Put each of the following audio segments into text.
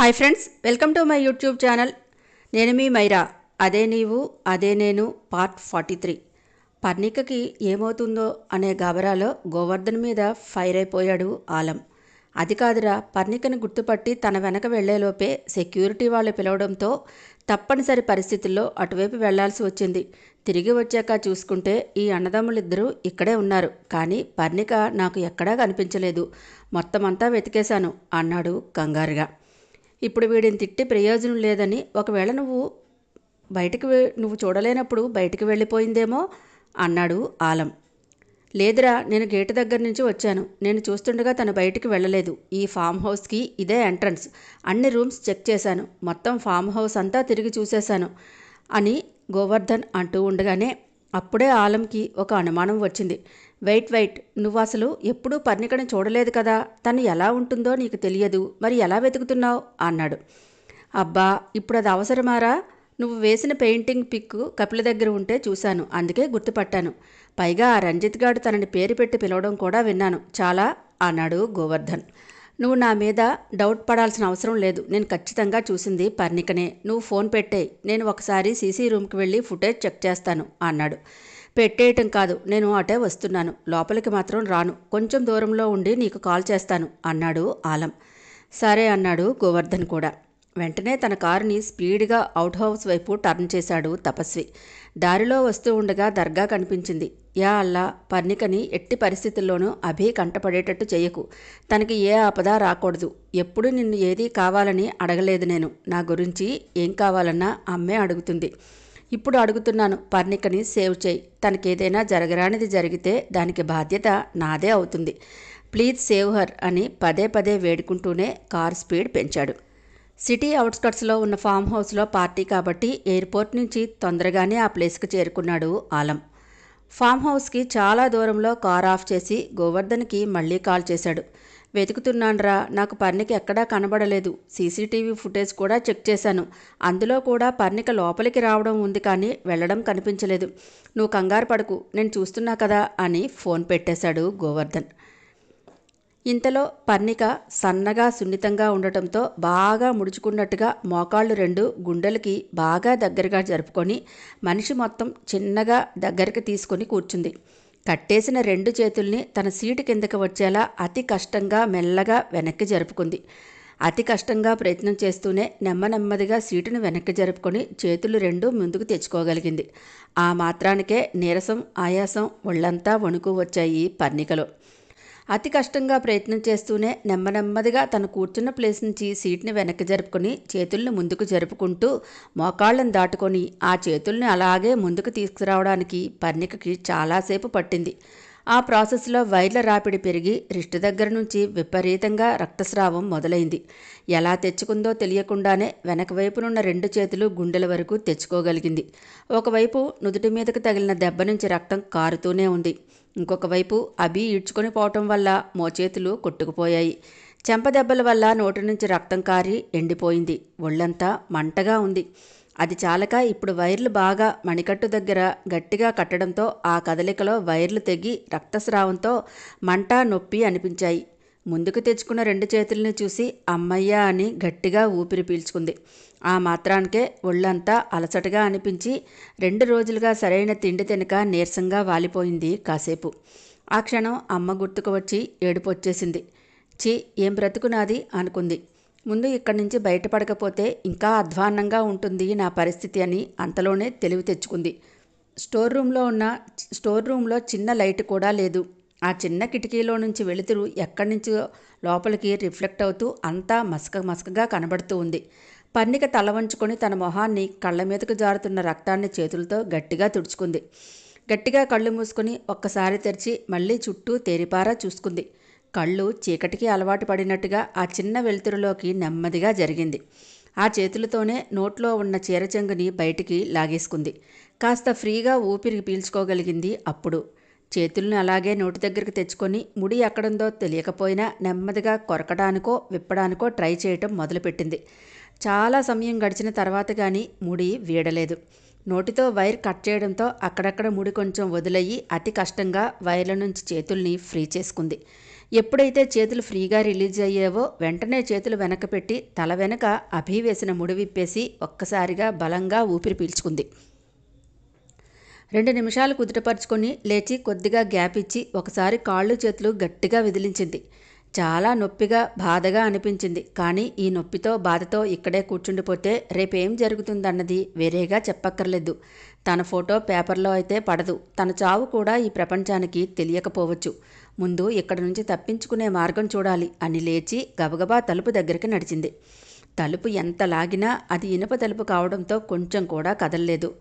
Hi friends welcome to my YouTube channel నేను మీ మైరా. అదే నీవు అదే నేను పార్ట్ ఫార్టీ త్రీ పర్ణికకి ఏమవుతుందో అనే గాబరాలో గోవర్ధన్ మీద ఫైర్ అయిపోయాడు ఆలం. అది కాదురా పర్ణికని గుర్తుపట్టి తన వెనక వెళ్ళేలోపే సెక్యూరిటీ వాళ్ళు పిలవడంతో తప్పనిసరి పరిస్థితుల్లో అటువైపు వెళ్ళాల్సి వచ్చింది. తిరిగి వచ్చాక చూసుకుంటే ఈ అన్నదమ్ములిద్దరూ ఇక్కడే ఉన్నారు. కానీ పర్ణిక నాకు ఎక్కడా కనిపించలేదు. మొత్తం అంతా వెతికేశాను అన్నాడు కంగారుగా. ఇప్పుడు వీడిని తిట్టి ప్రయోజనం లేదని ఒకవేళ నువ్వు బయటికి నువ్వు చూడలేనప్పుడు బయటికి వెళ్ళిపోయిందేమో అన్నాడు ఆలం. లేదురా నేను గేటు దగ్గర నుంచి వచ్చాను. నేను చూస్తుండగా తను బయటికి వెళ్ళలేదు. ఈ ఫామ్ హౌస్కి ఇదే ఎంట్రన్స్. అన్ని రూమ్స్ చెక్ చేశాను. మొత్తం ఫామ్ హౌస్ అంతా తిరిగి చూసేశాను అని గోవర్ధన్ అంటూ ఉండగానే అప్పుడే ఆలంకి ఒక అనుమానం వచ్చింది. Wait wait. నువ్వు అసలు ఎప్పుడూ పర్ణికని చూడలేదు కదా? తను ఎలా ఉంటుందో నీకు తెలియదు. మరి ఎలా వెతుకుతున్నావు? అన్నాడు. అబ్బా ఇప్పుడు అది అవసరమారా? నువ్వు వేసిన పెయింటింగ్ పిక్ కపిల దగ్గర ఉంటే చూశాను. అందుకే గుర్తుపట్టాను. పైగా ఆ రంజిత్ గాడు తనని పేరు పెట్టి పిలవడం కూడా విన్నాను. చాలా? అన్నాడు గోవర్ధన్. నువ్వు నా మీద డౌట్ పడాల్సిన అవసరం లేదు. నేను ఖచ్చితంగా చూసింది పర్ణికనే. నువ్వు ఫోన్ పెట్టే నేను ఒకసారి సీసీ రూమ్కి వెళ్ళి ఫుటేజ్ చెక్ చేస్తాను అన్నాడు. పెట్టేయటం కాదు. నేను అటే వస్తున్నాను. లోపలికి మాత్రం రాను. కొంచెం దూరంలో ఉండి నీకు కాల్ చేస్తాను అన్నాడు ఆలం. సరే అన్నాడు గోవర్ధన్ కూడా. వెంటనే తన కారుని స్పీడ్గా అవుట్ హౌస్ వైపు టర్న్ చేశాడు తపస్వి. దారిలో వస్తూ ఉండగా దర్గా కనిపించింది. యా అల్లా పర్ణికని ఎట్టి పరిస్థితుల్లోనూ అభి కంటపడేటట్టు చేయకు తనకి ఏ ఆపద రాకూడదు. ఎప్పుడు నిన్ను ఏదీ కావాలని అడగలేదు నేను. నా గురించి ఏం కావాలన్నా అమ్మే అడుగుతుంది. ఇప్పుడు అడుగుతున్నాను పర్ణికని సేవ్ చేయి. తనకేదైనా జరగరానిది జరిగితే దానికి బాధ్యత నాదే అవుతుంది. ప్లీజ్ సేవ్ హర్ అని పదే పదే వేడుకుంటూనే కార్ స్పీడ్ పెంచాడు. సిటీ అవుట్స్కట్స్లో ఉన్న ఫామ్ హౌస్లో పార్టీ కాబట్టి ఎయిర్పోర్ట్ నుంచి తొందరగానే ఆ ప్లేస్కి చేరుకున్నాడు ఆలం. ఫామ్ హౌస్కి చాలా దూరంలో కార్ ఆఫ్ చేసి గోవర్ధన్కి మళ్ళీ కాల్ చేశాడు. వెతుకుతున్నాన్రా. నాకు పర్ణిక ఎక్కడా కనబడలేదు. సీసీటీవీ ఫుటేజ్ కూడా చెక్ చేశాను. అందులో కూడా పర్ణిక లోపలికి రావడం ఉంది కానీ వెళ్ళడం కనిపించలేదు. నువ్వు కంగారు పడకు. నేను చూస్తున్నా కదా అని ఫోన్ పెట్టేశాడు గోవర్ధన్. ఇంతలో పర్ణిక సన్నగా సున్నితంగా ఉండటంతో బాగా ముడుచుకున్నట్టుగా మోకాళ్ళు రెండు గుండెలకి బాగా దగ్గరగా జరుపుకొని మనిషి మొత్తం చిన్నగా దగ్గరికి తీసుకొని కూర్చుంది. కట్టేసిన రెండు చేతుల్ని తన సీటు కిందకి వచ్చేలా అతి కష్టంగా మెల్లగా వెనక్కి జరుపుకుంది. అతి కష్టంగా ప్రయత్నం చేస్తూనే నెమ్మనెమ్మదిగా సీటును వెనక్కి జరుపుకొని చేతులు రెండు ముందుకు తెచ్చుకోగలిగింది. ఆ మాత్రానికే నీరసం ఆయాసం ఒళ్ళంతా వణుకు వచ్చాయి పర్ణికలో. అతి కష్టంగా ప్రయత్నం చేస్తూనే నెమ్మనెమ్మదిగా తను కూర్చున్న ప్లేస్ నుంచి సీట్ని వెనక్కి జరుపుకొని చేతుల్ని ముందుకు జరుపుకుంటూ మోకాళ్ళను దాటుకొని ఆ చేతుల్ని అలాగే ముందుకు తీసుకురావడానికి పర్ణికకి చాలాసేపు పట్టింది. ఆ ప్రాసెస్లో వైర్ల రాపిడి పెరిగి రిస్ట్ దగ్గర నుంచి విపరీతంగా రక్తస్రావం మొదలైంది. ఎలా తెచ్చుకుందో తెలియకుండానే వెనక వైపునున్న రెండు చేతులు గుండెల వరకు తెచ్చుకోగలిగింది. ఒకవైపు నుదుటి మీదకు తగిలిన దెబ్బ నుంచి రక్తం కారుతూనే ఉంది. ఇంకొక వైపు అభి ఈడ్చుకొని పోవటం వల్ల మోచేతులు కొట్టుకుపోయాయి. చెంపదెబ్బల వల్ల నోటి నుంచి రక్తం కారి ఎండిపోయింది. ఒళ్ళంతా మంటగా ఉంది. అది చాలక ఇప్పుడు వైర్లు బాగా మణికట్టు దగ్గర గట్టిగా కట్టడంతో ఆ కదలికలో వైర్లు తెగి రక్తస్రావంతో మంట నొప్పి అనిపించాయి. ముందుకు తెచ్చుకున్న రెండు చేతుల్ని చూసి అమ్మయ్యా అని గట్టిగా ఊపిరి పీల్చుకుంది. ఆ మాత్రానికే ఒళ్ళంతా అలసటగా అనిపించి రెండు రోజులుగా సరైన తిండి తినక నీరసంగా వాలిపోయింది కాసేపు. ఆ క్షణం అమ్మ గుర్తుకు వచ్చి ఏడుపు వచ్చేసింది. చి ఏం బ్రతుకునాది? అనుకుంది. ముందు ఇక్కడి నుంచి బయటపడకపోతే ఇంకా అధ్వాన్నంగా ఉంటుంది నా పరిస్థితి అని అంతలోనే తెలివి తెచ్చుకుంది. స్టోర్ రూమ్లో ఉన్న స్టోర్ రూమ్లో చిన్న లైట్ కూడా లేదు. ఆ చిన్న కిటికీలో నుంచి వెలుతురు ఎక్కడి నుంచి లోపలికి రిఫ్లెక్ట్ అవుతూ అంతా మసక మసకగా కనబడుతూ ఉంది. పన్నిక తల వంచుకొని తన మొహాన్ని కళ్ళ మీదకు జారుతున్న రక్తాన్ని చేతులతో గట్టిగా తుడుచుకుంది. గట్టిగా కళ్ళు మూసుకొని ఒక్కసారి తెరిచి మళ్ళీ చుట్టూ తేరిపారా చూసుకుంది. కళ్ళు చీకటికి అలవాటు పడినట్టుగా ఆ చిన్న వెలుతురులోకి నెమ్మదిగా జరిగింది. ఆ చేతులతోనే నోట్లో ఉన్న చీరచెంగుని బయటికి లాగేసుకుంది. కాస్త ఫ్రీగా ఊపిరి పీల్చుకోగలిగింది అప్పుడు. చేతులను అలాగే నోటి దగ్గరికి తెచ్చుకొని ముడి ఎక్కడుందో తెలియకపోయినా నెమ్మదిగా కొరకడానికో విప్పడానికో ట్రై చేయటం మొదలుపెట్టింది. చాలా సమయం గడిచిన తర్వాత కానీ ముడి వీడలేదు. నోటితో వైర్ కట్ చేయడంతో అక్కడక్కడ ముడి కొంచెం వదిలయ్యి అతి కష్టంగా వైర్ల నుంచి చేతుల్ని ఫ్రీ చేసుకుంది. ఎప్పుడైతే చేతులు ఫ్రీగా రిలీజ్ అయ్యేవో వెంటనే చేతులు వెనక పెట్టి తల వెనక అభి వేసిన ముడి విప్పేసి ఒక్కసారిగా బలంగా ఊపిరి పీల్చుకుంది. రెండు నిమిషాలు కుదుటపరుచుకొని లేచి కొద్దిగా గ్యాప్ ఇచ్చి ఒకసారి కాళ్ళు చేతులు గట్టిగా విదిలించింది. చాలా నొప్పిగా బాధగా అనిపించింది. కానీ ఈ నొప్పితో బాధతో ఇక్కడే కూర్చుండిపోతే రేపేం జరుగుతుందన్నది వేరేగా చెప్పక్కర్లేదు. తన ఫోటో పేపర్లో అయితే పడదు. తన చావు కూడా ఈ ప్రపంచానికి తెలియకపోవచ్చు. ముందు ఇక్కడి నుంచి తప్పించుకునే మార్గం చూడాలి అని లేచి గబగబా తలుపు దగ్గరికి నడిచింది. తలుపు ఎంత లాగినా అది ఇనుప తలుపు కావడంతో కొంచెం కూడా కదల్లేదు.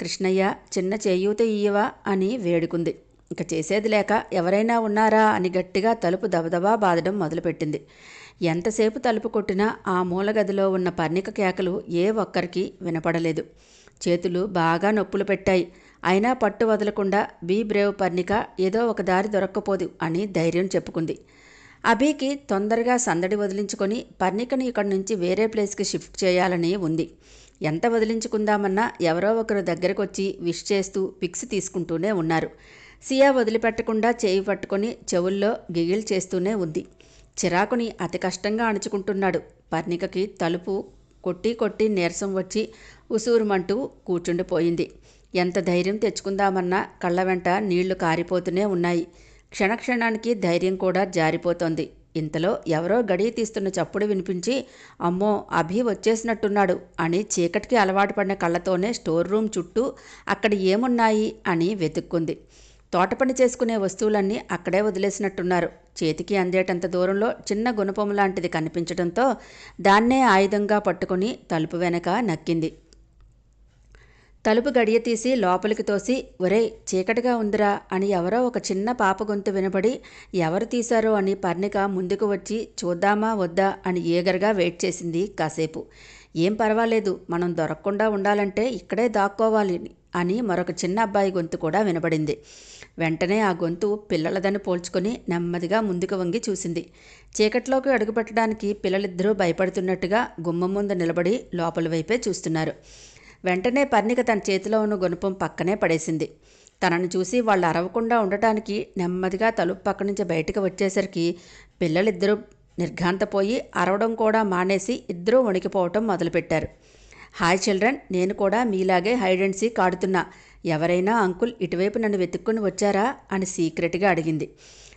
కృష్ణయ్య చిన్న చేయూత ఇయ్యవా? అని వేడుకుంది. ఇక చేసేది లేక ఎవరైనా ఉన్నారా? అని గట్టిగా తలుపు దబదబా బాదడం మొదలుపెట్టింది. ఎంతసేపు తలుపు కొట్టినా ఆ మూల గదిలో ఉన్న పర్ణిక కేకలు ఏ ఒక్కరికి వినపడలేదు. చేతులు బాగా నొప్పులు పెట్టాయి. అయినా పట్టు వదలకుండా బీ బ్రేవ్ పర్ణిక ఏదో ఒక దారి దొరక్కపోదు అని ధైర్యం చెప్పుకుంది. అభికి తొందరగా సందడి వదిలించుకొని పర్ణికని ఇక్కడి నుంచి వేరే ప్లేస్కి షిఫ్ట్ చేయాలని ఉంది. ఎంత వదిలించుకుందామన్నా ఎవరో ఒకరు దగ్గరకొచ్చి విష్ చేస్తూ పిక్స్ తీసుకుంటూనే ఉన్నారు. సియా వదిలిపెట్టకుండా చేయి పట్టుకొని చెవుల్లో గిగిల్ చేస్తూనే ఉంది. చిరాకుని అతి కష్టంగా అణుచుకుంటున్నాడు. పర్ణికకి తలుపు కొట్టి కొట్టి నీరసం వచ్చి ఉసూరుమంటూ కూర్చుండిపోయింది. ఎంత ధైర్యం తెచ్చుకుందామన్నా కళ్ళ వెంట నీళ్ళు కారిపోతూనే ఉన్నాయి. క్షణక్షణానికి ధైర్యం కూడా జారిపోతోంది. ఇంతలో ఎవరో గడియ తీస్తున్న చప్పుడు వినిపించి అమ్మో అభి వచ్చేసినట్టున్నాడు అని చీకటికి అలవాటు పడిన కళ్ళతోనే స్టోర్ రూమ్ చుట్టూ అక్కడ ఏమున్నాయి అని వెతుక్కుంది. తోటపని చేసుకునే వస్తువులన్నీ అక్కడే వదిలేసినట్టున్నారు. చేతికి అందేటంత దూరంలో చిన్న గుణపం లాంటిది కనిపించడంతో దాన్నే ఆయుధంగా పట్టుకుని తలుపు వెనక నక్కింది. తలుపు గడియ తీసి లోపలికి తోసి ఒరే చీకటిగా ఉందిరా అని ఎవరో ఒక చిన్న పాప గొంతు వినబడి ఎవరు తీశారో అని పర్ణిక ముందుకు వచ్చి చూద్దామా వద్దా అని ఏగరగా వెయిట్ చేసింది కాసేపు. ఏం పర్వాలేదు మనం దొరకకుండా ఉండాలంటే ఇక్కడే దాక్కోవాలి అని మరొక చిన్న అబ్బాయి గొంతు కూడా వినబడింది వెంటనే ఆ గొంతు పిల్లలదని పోల్చుకొని నెమ్మదిగా ముందుకు వంగి చూసింది. చీకట్లోకి అడుగుపెట్టడానికి పిల్లలిద్దరూ భయపడుతున్నట్టుగా గుమ్మం ముందు నిలబడి లోపల వైపే చూస్తున్నారు. వెంటనే పర్ణిక తన చేతిలో ఉన్న గుణపం పక్కనే పడేసింది. తనను చూసి వాళ్ళు అరవకుండా ఉండటానికి నెమ్మదిగా తలుపు పక్క నుంచి బయటకు వచ్చేసరికి పిల్లలిద్దరూ నిర్ఘాంతపోయి అరవడం కూడా మానేసి ఇద్దరూ వణికిపోవటం మొదలుపెట్టారు. హాయ్ చిల్డ్రన్ నేను కూడా మీలాగే హైడ్ అండ్ సీక్ ఆడుతున్నా. ఎవరైనా అంకుల్ ఇటువైపు నన్ను వెతుక్కుని వచ్చారా? అని సీక్రెట్గా అడిగింది.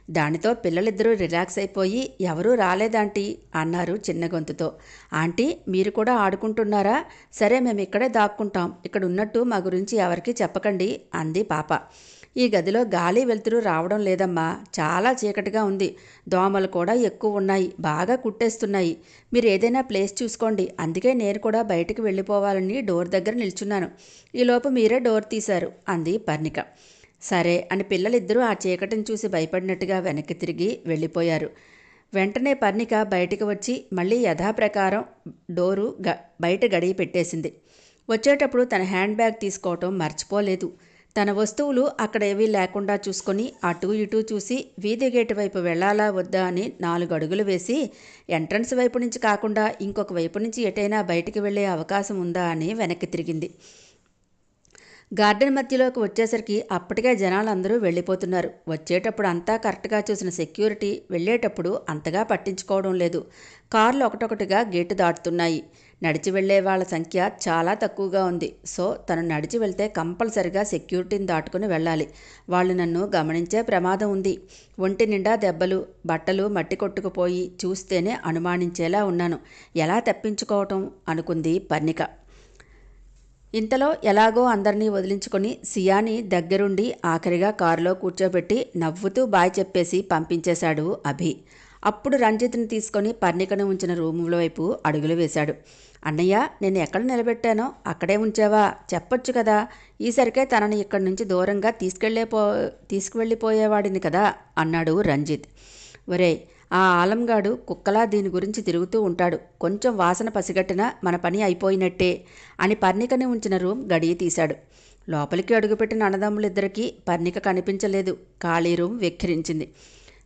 దానితో పిల్లలిద్దరూ రిలాక్స్ అయిపోయి ఎవరూ రాలేదాంటీ? అన్నారు చిన్న గొంతుతో. ఆంటీ మీరు కూడా ఆడుకుంటున్నారా? సరే మేము ఇక్కడే దాక్కుంటాం. ఇక్కడ ఉన్నట్టు మా గురించి ఎవరికీ చెప్పకండి అంది పాప. ఈ గదిలో గాలి వెలుతురు రావడం లేదమ్మా. చాలా చీకటిగా ఉంది. దోమలు కూడా ఎక్కువ ఉన్నాయి. బాగా కుట్టేస్తున్నాయి. మీరు ఏదైనా ప్లేస్ చూసుకోండి. అందుకే నేను కూడా బయటికి వెళ్ళిపోవాలని డోర్ దగ్గర నిల్చున్నాను. ఈలోపు మీరే డోర్ తీశారు అంది పర్ణిక. సరే అని పిల్లలిద్దరూ ఆ చీకటిని చూసి భయపడినట్టుగా వెనక్కి తిరిగి వెళ్ళిపోయారు. వెంటనే పర్ణిక బయటికి వచ్చి మళ్ళీ యథాప్రకారం డోరు గ బయట గడియ పెట్టేసింది. వచ్చేటప్పుడు తన హ్యాండ్ బ్యాగ్ తీసుకోవటం మర్చిపోలేదు. తన వస్తువులు అక్కడ ఏవీ లేకుండా చూసుకొని అటు ఇటు చూసి వీధి గేటు వైపు వెళ్ళాలా వద్దా అని నాలుగు అడుగులు వేసి ఎంట్రన్స్ వైపు నుంచి కాకుండా ఇంకొక వైపు నుంచి ఎటైనా బయటికి వెళ్ళే అవకాశం ఉందా అని వెనక్కి తిరిగింది. గార్డెన్ మధ్యలోకి వచ్చేసరికి అప్పటికే జనాలు అందరూ వెళ్ళిపోతున్నారు. వచ్చేటప్పుడు అంతా కరెక్ట్గా చూసిన సెక్యూరిటీ వెళ్ళేటప్పుడు అంతగా పట్టించుకోవడం లేదు. కార్లు ఒకటొకటిగా గేటు దాటుతున్నాయి. నడిచి వెళ్ళే వాళ్ళ సంఖ్య చాలా తక్కువగా ఉంది. సో తను నడిచి వెళ్తే కంపల్సరిగా సెక్యూరిటీని దాటుకుని వెళ్ళాలి. వాళ్ళు నన్ను గమనించే ప్రమాదం ఉంది. ఒంటి నిండా దెబ్బలు బట్టలు మట్టి కొట్టుకుపోయి చూస్తేనే అనుమానించేలా ఉన్నాను. ఎలా తప్పించుకోవటం? అనుకుంది పర్ణిక. ఇంతలో ఎలాగో అందరినీ వదిలించుకొని సియాని దగ్గరుండి ఆఖరిగా కారులో కూర్చోబెట్టి నవ్వుతూ బాయ్ చెప్పేసి పంపించేశాడు అభి. అప్పుడు రంజిత్ని తీసుకొని పర్ణికను ఉంచిన రూముల వైపు అడుగులు వేశాడు. అన్నయ్య నేను ఎక్కడ నిలబెట్టానో అక్కడే ఉంచావా? చెప్పొచ్చు కదా. ఈసరికే తనని ఇక్కడి నుంచి దూరంగా తీసుకెళ్ళే పో తీసుకువెళ్ళిపోయేవాడిని కదా అన్నాడు రంజిత్. ఒరే ఆ ఆలంగాడు కుక్కలా దీని గురించి తిరుగుతూ ఉంటాడు. కొంచెం వాసన పసిగట్టినా మన పని అయిపోయినట్టే అని పర్ణికని ఉంచిన రూమ్ గడియ తీశాడు. లోపలికి అడుగుపెట్టిన అన్నదమ్ములిద్దరికీ పర్ణిక కనిపించలేదు. ఖాళీ రూమ్ వెక్కిరించింది.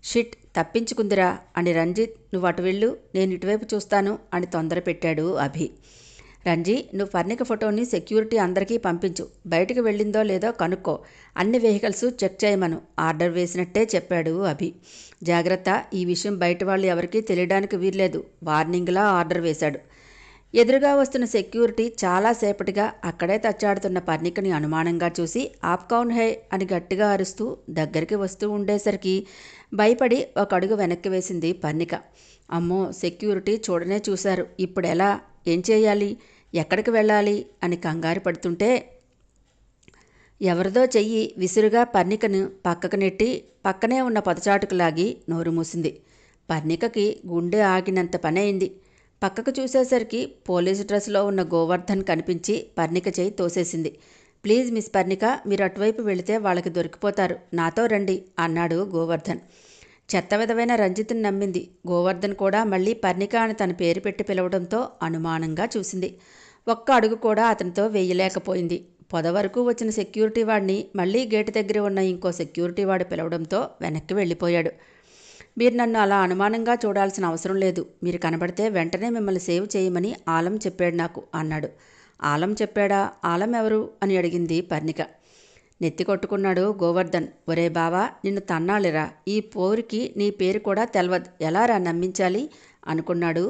షిట్ తప్పించుకుందిరా అని రంజిత్ నువ్వు అటు వెళ్ళు నేను ఇటువైపు చూస్తాను అని తొందర పెట్టాడు అభి. రంజీ నువ్వు పర్ణిక ఫోటోని సెక్యూరిటీ అందరికీ పంపించు. బయటకు వెళ్ళిందో లేదో కనుక్కో. అన్ని వెహికల్స్ చెక్ చేయమను. ఆర్డర్ వేసినట్టే చెప్పాడు అభి. జాగ్రత్త ఈ విషయం బయట వాళ్ళు ఎవరికీ తెలియడానికి వీల్లేదు. వార్నింగ్లా ఆర్డర్ వేశాడు. ఎదురుగా వస్తున్న సెక్యూరిటీ చాలాసేపటిగా అక్కడే తచ్చాడుతున్న పర్ణికని అనుమానంగా చూసి ఆప్కౌన్ హే అని గట్టిగా అరుస్తూ దగ్గరికి వస్తూ ఉండేసరికి భయపడి ఒక అడుగు వెనక్కి వేసింది పర్ణిక అమ్మో సెక్యూరిటీ చూడనే చూశారు. ఇప్పుడెలా ఏం చేయాలి? ఎక్కడికి వెళ్ళాలి? అని కంగారు పడుతుంటే ఎవరిదో చెయ్యి విసురుగా పర్ణికను పక్కకు నెట్టి పక్కనే ఉన్న పొదచాటుకు లాగి నోరు మూసింది. పర్ణికకి గుండె ఆగినంత పని అయింది పక్కకు చూసేసరికి పోలీసు డ్రెస్లో ఉన్న గోవర్ధన్ కనిపించి పర్ణిక చేయి తోసేసింది. ప్లీజ్ మిస్ పర్ణిక మీరు అటువైపు వెళితే వాళ్ళకి దొరికిపోతారు. నాతో రండి అన్నాడు గోవర్ధన్. చెత్త విధమైన రంజిత్ని నమ్మింది. గోవర్ధన్ కూడా మళ్ళీ పర్ణిక అని తన పేరు పెట్టి పిలవడంతో అనుమానంగా చూసింది. ఒక్క అడుగు కూడా అతనితో వేయలేకపోయింది. పొద వరకు వచ్చిన సెక్యూరిటీ వాడిని మళ్ళీ గేటు దగ్గర ఉన్న ఇంకో సెక్యూరిటీ వాడు పిలవడంతో వెనక్కి వెళ్ళిపోయాడు. మీరు నన్ను అలా అనుమానంగా చూడాల్సిన అవసరం లేదు. మీరు కనబడితే వెంటనే మిమ్మల్ని సేవ్ చేయమని ఆలం చెప్పాడు నాకు అన్నాడు. ఆలం చెప్పాడా? ఆలం ఎవరు? అని అడిగింది పర్ణిక. నెత్తి కొట్టుకున్నాడు గోవర్ధన్. ఒరే బావా నిన్ను తన్నాలిరా? ఈ పోరికి నీ పేరు కూడా తెలవదు. ఎలారా నమ్మించాలి? అనుకున్నాడు.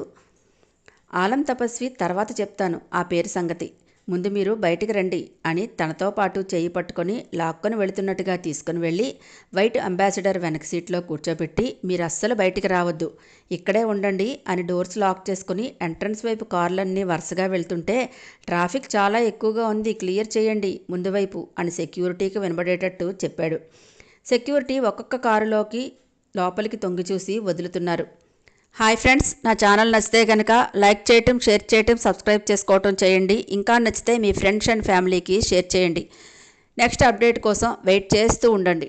ఆలం తపస్వి తర్వాత చెప్తాను ఆ పేరు సంగతి. ముందు మీరు బయటికి రండి అని తనతో పాటు చేయి పట్టుకొని లాక్కొని వెళుతున్నట్టుగా తీసుకుని వెళ్ళి వైట్ అంబాసిడర్ వెనక సీట్లో కూర్చోబెట్టి మీరు అస్సలు బయటికి రావద్దు ఇక్కడే ఉండండి అని డోర్స్ లాక్ చేసుకుని ఎంట్రన్స్ వైపు కార్లన్నీ వరుసగా వెళ్తుంటే ట్రాఫిక్ చాలా ఎక్కువగా ఉంది క్లియర్ చేయండి ముందు వైపు అని సెక్యూరిటీకి వినబడేటట్టు చెప్పాడు. సెక్యూరిటీ ఒక్కొక్క కారులోకి లోపలికి తొంగి చూసి వదులుతున్నారు. హాయ్ ఫ్రెండ్స్ నా ఛానల్ నచ్చితే కనుక లైక్ చేయటం షేర్ చేయటం సబ్స్క్రైబ్ చేసుకోవటం చేయండి. ఇంకా నచ్చితే మీ ఫ్రెండ్స్ అండ్ ఫ్యామిలీకి షేర్ చేయండి. నెక్స్ట్ అప్డేట్ కోసం వెయిట్ చేస్తూ ఉండండి.